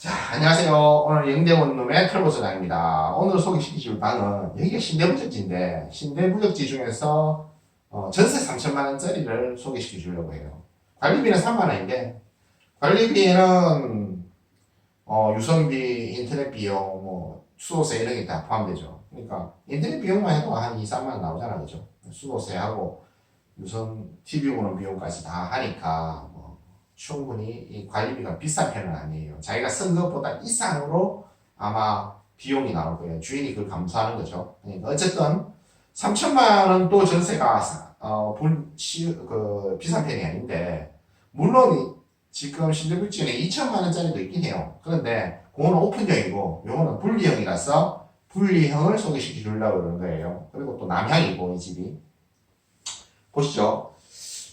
자, 안녕하세요. 오늘 영대원룸의 털보소장입니다. 오늘 소개시켜줄 방은 여기가 신대부적지인데 신대부적지 중에서 어, 전세 3천만 원짜리를 소개시켜 주려고 해요. 관리비는 3만 원인데 관리비에는 어, 유선비, 인터넷 비용, 뭐 수도세 이런 게 다 포함되죠. 그러니까 인터넷 비용만 해도 한 2, 3만 원 나오잖아, 그죠? 수도세하고 유선 TV 보는 비용까지 다 하니까 뭐 충분히 이 관리비가 비싼 편은 아니에요. 자기가 쓴 것보다 이상으로 아마 비용이 나올 거예요. 주인이 그걸 감수하는 거죠. 그러니까 어쨌든 3천만 원도 전세가 사- 어, 본, 시, 그 비싼 편이 아닌데 물론 이- 지금 신대불지는 2천만 원짜리도 있긴 해요. 그런데 그거는 오픈형이고 요거는 분리형이라서 분리형을 소개시켜 주려고 그러는 거예요. 그리고 또 남향이고 이 집이 보시죠.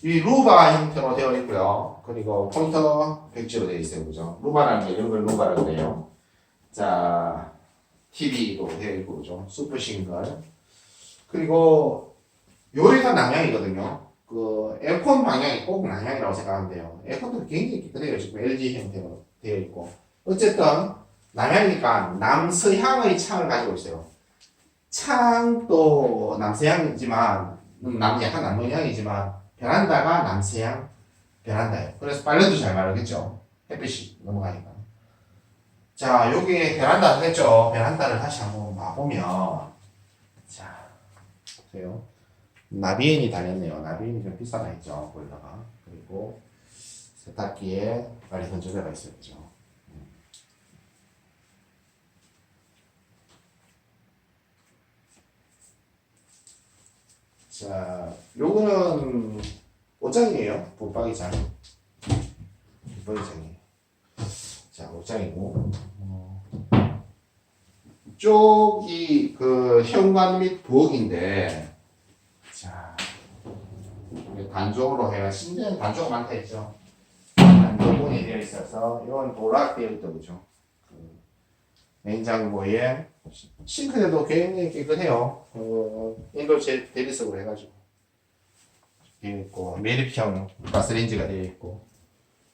이 루바 형태로 되어 있고요. 그리고 포인터 백지로 되어 있어요. 그죠? 루바라는 게 이런 걸 루바라고 그래요. 자, TV도 되어 있고, 그죠? 슈퍼싱글. 그리고 요리가 남향이거든요. 그 에어컨 방향이 꼭 남향이라고 생각하면 돼요. 에어컨도 굉장히 깨끗해요. 지금 LG 형태로 되어 있고. 어쨌든 남향이니까 남서향의 창을 가지고 있어요. 창도 남서향이지만 음, 남 약간 남동향이지만 베란다가 남서향 베란다예요. 그래서 빨래도 잘 마르겠죠. 햇빛이 넘어가니까. 자, 여기 베란다 했죠. 베란다를 다시 한번 봐보면 자, 보세요. 나비엔이 달렸네요. 나비엔이 좀 비싸다 했죠. 보일러가. 그리고 세탁기에 빨리 건조대가. 그죠. 음. 자, 요거는 옷장이에요. 붙박이장. 붙박이장이에요. 자, 옷장이고. 어, 이쪽이 그 현관 및 부엌인데, 자, 단종으로 해가 신대는 단종 많다 했죠. 단종문이 되어 있어서 이건 도락 되어 있다 그죠. 그 냉장고에 싱크대도 굉장히 깨끗해요. 그 인도 제 대리석으로 해가지고 있고 매립형 가스레인지가 되어 있고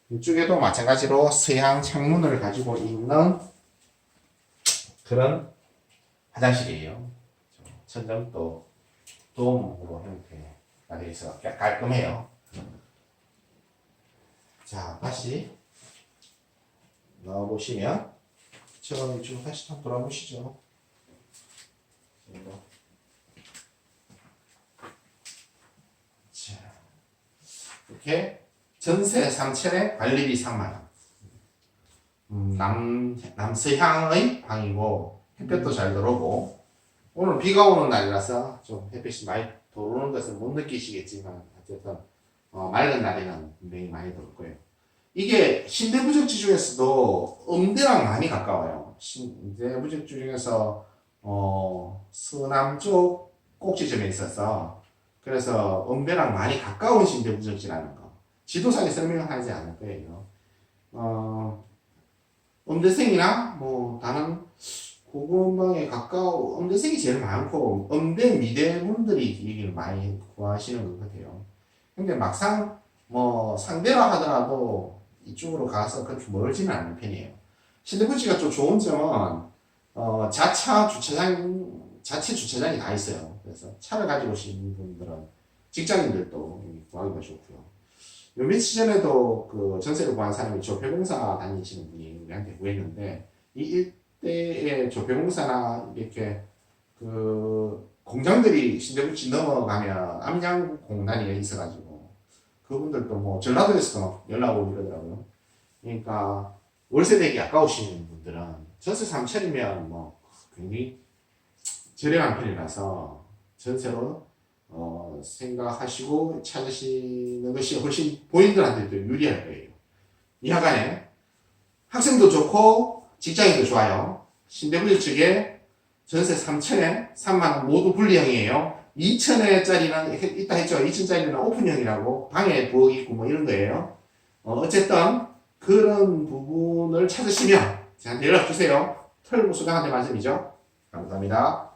이쪽에도 마찬가지로 서양 창문을 가지고 있는 그런 화장실이에요. 천장도 돔으로 형태가 되어 있어 깔끔해요. 자 다시 넣어보시면 처음 이쪽 다시 한번 돌아보시죠. 자, 이렇게 전세 3천에 관리비 3만 원. 음, 남 남서향의 방이고 햇볕도 잘 들어오고 오늘 비가 오는 날이라서 좀 햇빛이 많이 들어오는 것을 못 느끼시겠지만 어쨌든 어, 맑은 날에는 분명히 많이 들어올 거예요. 이게 신대부적지 중에서도 음대랑 많이 가까워요. 신대부적지 중에서 어, 서남쪽 꼭지점에 있어서 그래서 음배랑 많이 가까운 신대부적지라는 거 지도상에 설명하지 않을 거예요. 어, 음대생이나 뭐 다른 고군방에 가까워 음대생이 제일 많고 음대 미대분들이 얘기를 많이 구하시는 것 같아요. 근데 막상 뭐 상대라 하더라도 이쪽으로 가서 그렇게 멀지는 않은 편이에요. 신대부지가 좀 좋은 점은 어, 자차 주차장 자체 주차장이 다 있어요. 그래서 차를 가지고 오신 분들은 직장인들도 구하기가 좋고요. 요 며칠 전에도 그 전세를 구한 사람이 조폐공사 다니시는 분이 우리한테 구했는데 이 일대에 조폐공사나 이렇게 그 공장들이 신대부지 넘어가면 암양 공단이 있어가지고 그분들도 뭐 전라도에서도 막 연락 오고 이러더라고요. 그러니까 월세 내기 아까우신 분들은 전세 3천이면 뭐 굉장히 저렴한 편이라서 전세로 어, 생각하시고 찾으시는 것이 훨씬 본인들한테도 유리할 거예요. 이 하간에 학생도 좋고 직장인도 좋아요. 신대부지 측에 전세 3천에 3만 원 모두 분리형이에요. 2천에짜리는 있다 했죠. 2천짜리는 오픈형이라고 방에 부엌 있고 뭐 이런 거예요. 어, 어쨌든 그런 부분을 찾으시면 저한테 연락 주세요. 털고 수강한테 말씀이죠. 감사합니다.